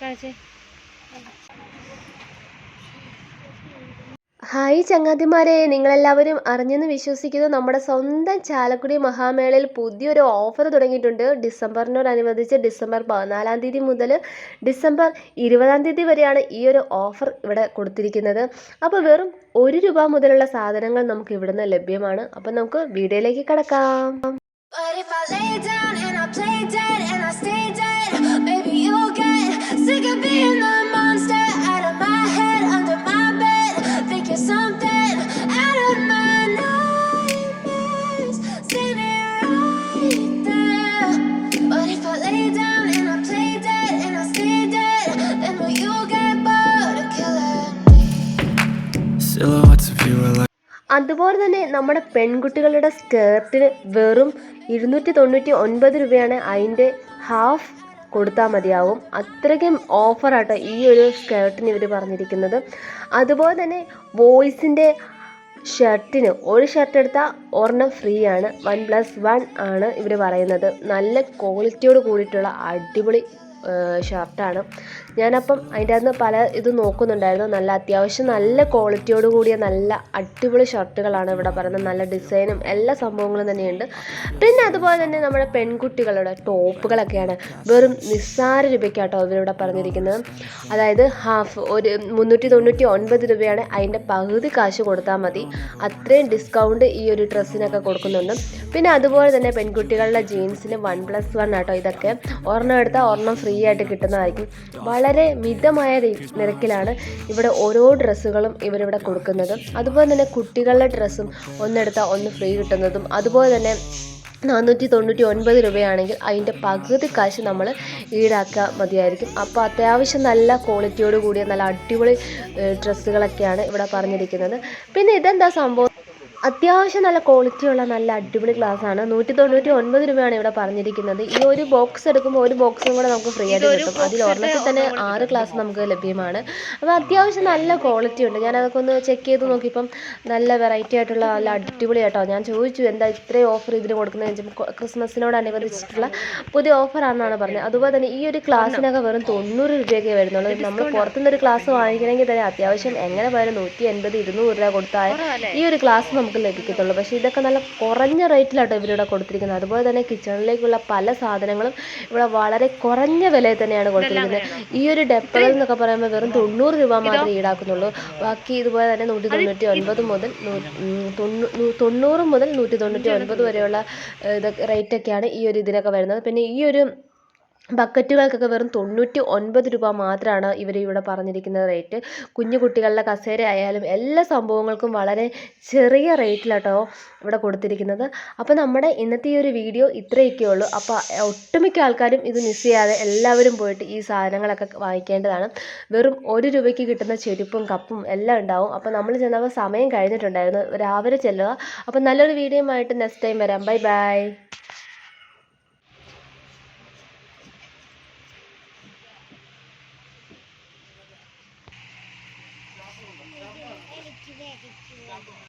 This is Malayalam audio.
കാണിച്ചേ. ഹായ് ചങ്ങാതിമാരെ നിങ്ങളെല്ലാവരും അറിഞ്ഞെന്ന് വിശ്വസിക്കുന്നു. നമ്മുടെ സ്വന്തം ചാലക്കുടി മഹാമേളയിൽ പുതിയൊരു ഓഫർ തുടങ്ങിയിട്ടുണ്ട്. ഡിസംബറിനോടനുബന്ധിച്ച് ഡിസംബർ പതിനാലാം തീയതി മുതൽ ഡിസംബർ ഇരുപതാം തീയതി വരെയാണ് ഈ ഒരു ഓഫർ ഇവിടെ കൊടുത്തിരിക്കുന്നത്. അപ്പോൾ വെറും ഒരു രൂപ മുതലുള്ള സാധനങ്ങൾ നമുക്ക് ഇവിടുന്ന് ലഭ്യമാണ്. അപ്പം നമുക്ക് വീഡിയോയിലേക്ക് കിടക്കാം. അതുപോലെ തന്നെ നമ്മുടെ പെൺകുട്ടികളുടെ സ്കേർട്ടിന് വെറും ഇരുന്നൂറ്റി തൊണ്ണൂറ്റി ഒൻപത് രൂപയാണ് അതിന്റെ ഹാഫ് കൊടുത്താൽ മതിയാവും. അത്രയ്ക്കും ഓഫറാട്ടോ ഈ ഒരു സ്കേർട്ടിന് ഇവർ പറഞ്ഞിരിക്കുന്നത്. അതുപോലെ തന്നെ ബോയ്സിന്റെ ഷർട്ടിന് ഒരു ഷർട്ട് എടുത്താൽ ഒരെണ്ണം ഫ്രീ ആണ്. വൺ പ്ലസ് വൺ ആണ് ഇവർ പറയുന്നത്. നല്ല ക്വാളിറ്റിയോട് കൂടിയിട്ടുള്ള അടിപൊളി ഷർട്ടാണ് ഞാനപ്പം അതിന്റെ അകത്ത് പല ഇത് നോക്കുന്നുണ്ടായിരുന്നു. നല്ല അത്യാവശ്യം നല്ല ക്വാളിറ്റിയോട് കൂടിയ നല്ല അടിപൊളി ഷർട്ടുകളാണ് ഇവിടെ പറയുന്നത്. നല്ല ഡിസൈനും എല്ലാ സംഭവങ്ങളും തന്നെയുണ്ട്. പിന്നെ അതുപോലെ തന്നെ നമ്മുടെ പെൺകുട്ടികളുടെ ടോപ്പുകളൊക്കെയാണ് വെറും നിസ്സാര രൂപയ്ക്കാട്ടോ ഇവരിവിടെ പറഞ്ഞിരിക്കുന്നത്. അതായത് ഹാഫ് ഒരു മുന്നൂറ്റി തൊണ്ണൂറ്റി ഒൻപത് രൂപയാണ് അതിന്റെ പകുതി കാശ് കൊടുത്താൽ മതി. അത്രയും ഡിസ്കൗണ്ട് ഈ ഒരു ഡ്രസ്സിനൊക്കെ കൊടുക്കുന്നുണ്ട്. പിന്നെ അതുപോലെ തന്നെ പെൺകുട്ടികളുടെ ജീൻസിന് വൺ പ്ലസ് വൺ ആട്ടോ ഇതൊക്കെ. ഒരെണ്ണം എടുത്താൽ ഒരെണ്ണം ഫ്രീ ആയിട്ട് കിട്ടുന്നതായിരിക്കും. വളരെ മിതമായ നിരക്കിലാണ് ഇവിടെ ഓരോ ഡ്രസ്സുകളും ഇവരിവിടെ കൊടുക്കുന്നത്. അതുപോലെ തന്നെ കുട്ടികളുടെ ഡ്രസ്സും ഒന്നെടുത്താൽ ഒന്ന് ഫ്രീ കിട്ടുന്നതും. അതുപോലെ തന്നെ നാനൂറ്റി തൊണ്ണൂറ്റി ഒൻപത് രൂപയാണെങ്കിൽ അതിന്റെ പകുതി കാശ് നമ്മൾ ഈടാക്കുക മതിയായിരിക്കും. അപ്പോൾ അത്യാവശ്യം നല്ല ക്വാളിറ്റിയോട് കൂടിയ നല്ല അടിപൊളി ഡ്രസ്സുകളൊക്കെയാണ് ഇവിടെ പറഞ്ഞിരിക്കുന്നത്. പിന്നെ ഇതെന്താ സംഭവം? അത്യാവശ്യം നല്ല ക്വാളിറ്റിയുള്ള നല്ല അടിപൊളി ഗ്ലാസ്സാണ് നൂറ്റി തൊണ്ണൂറ്റി ഒൻപത് രൂപയാണ് ഇവിടെ പറഞ്ഞിരിക്കുന്നത്. ഈ ഒരു ബോക്സ് എടുക്കുമ്പോൾ ഒരു ബോക്സും കൂടെ നമുക്ക് ഫ്രീ ആയിട്ട് കിട്ടും. അതിൽ ഒരെണ്ണത്തിൽ തന്നെ ആറ് ഗ്ലാസ് നമുക്ക് ലഭ്യമാണ്. അപ്പോൾ അത്യാവശ്യം നല്ല ക്വാളിറ്റി ഉണ്ട്. ഞാൻ അതൊക്കെ ഒന്ന് ചെക്ക് ചെയ്ത് നോക്കിയപ്പം നല്ല വെറൈറ്റി ആയിട്ടുള്ള നല്ല അടിപൊളി കേട്ടോ ഞാൻ ചോദിച്ചു എന്താ ഇത്രയും ഓഫർ ഇതിന് കൊടുക്കുന്നത്? ക്രിസ്മസിനോട് അനുബന്ധിച്ചിട്ടുള്ള പുതിയ ഓഫറാണെന്നാണ് പറഞ്ഞത്. അതുപോലെ തന്നെ ഈ ഒരു ക്ലാസ്സിനൊക്കെ വെറും തൊണ്ണൂറ് രൂപയൊക്കെ വരുന്നുള്ളൂ. നമ്മൾ പുറത്തുനിന്ന് ഒരു ക്ലാസ് വാങ്ങിക്കണമെങ്കിൽ തന്നെ അത്യാവശ്യം എങ്ങനെ പോയാലും നൂറ്റി എൺപത് ഇരുന്നൂറ് രൂപ കൊടുത്താൽ ഈ ഒരു ക്ലാസ് നമുക്ക് ലഭിക്കത്തുള്ളൂ. പക്ഷേ ഇതൊക്കെ നല്ല കുറഞ്ഞ റേറ്റിലാട്ടോ ഇവരിവിടെ കൊടുത്തിരിക്കുന്നത്. അതുപോലെ തന്നെ കിച്ചണിലേക്കുള്ള പല സാധനങ്ങളും ഇവിടെ വളരെ കുറഞ്ഞ വിലയിൽ തന്നെയാണ് കൊടുത്തിരിക്കുന്നത്. ഈ ഒരു ഡെപ്പകൾ എന്നൊക്കെ പറയുമ്പോൾ വെറും തൊണ്ണൂറ് രൂപ മാത്രമേ ഈടാക്കുന്നുള്ളൂ. ബാക്കി ഇതുപോലെ തന്നെ നൂറ്റി തൊണ്ണൂറ്റി ഒൻപത് മുതൽ തൊണ്ണൂറ് മുതൽ നൂറ്റി തൊണ്ണൂറ്റി ഒൻപത് വരെയുള്ള ഇതൊക്കെ റേറ്റൊക്കെയാണ് ഈ ഒരു ഇതിനൊക്കെ വരുന്നത്. പിന്നെ ഈ ഒരു ബക്കറ്റുകൾക്കൊക്കെ വെറും തൊണ്ണൂറ്റി ഒൻപത് രൂപ മാത്രമാണ് ഇവർ ഇവിടെ പറഞ്ഞിരിക്കുന്ന റേറ്റ്. കുഞ്ഞു കുട്ടികളുടെ കസേര ആയാലും എല്ലാ സംഭവങ്ങൾക്കും വളരെ ചെറിയ റേറ്റിലാട്ടോ ഇവിടെ കൊടുത്തിരിക്കുന്നത്. അപ്പോൾ നമ്മുടെ ഇന്നത്തെ ഈ ഒരു വീഡിയോ ഇത്രയൊക്കെ ഉള്ളൂ. അപ്പോൾ ഒട്ടുമിക്ക ആൾക്കാരും ഇത് മിസ് ചെയ്യാതെ എല്ലാവരും പോയിട്ട് ഈ സാധനങ്ങളൊക്കെ വാങ്ങിക്കേണ്ടതാണ്. വെറും ഒരു രൂപയ്ക്ക് കിട്ടുന്ന ചെരുപ്പും കപ്പും എല്ലാം ഉണ്ടാവും. അപ്പോൾ നമ്മൾ ചെന്നപ്പോൾ സമയം കഴിഞ്ഞിട്ടുണ്ടായിരുന്നു. രാവിലെ ചെല്ലുക. അപ്പോൾ നല്ലൊരു വീഡിയോ ആയിട്ട് നെക്സ്റ്റ് ടൈം വരാം. Bye bye 吃에비치 는.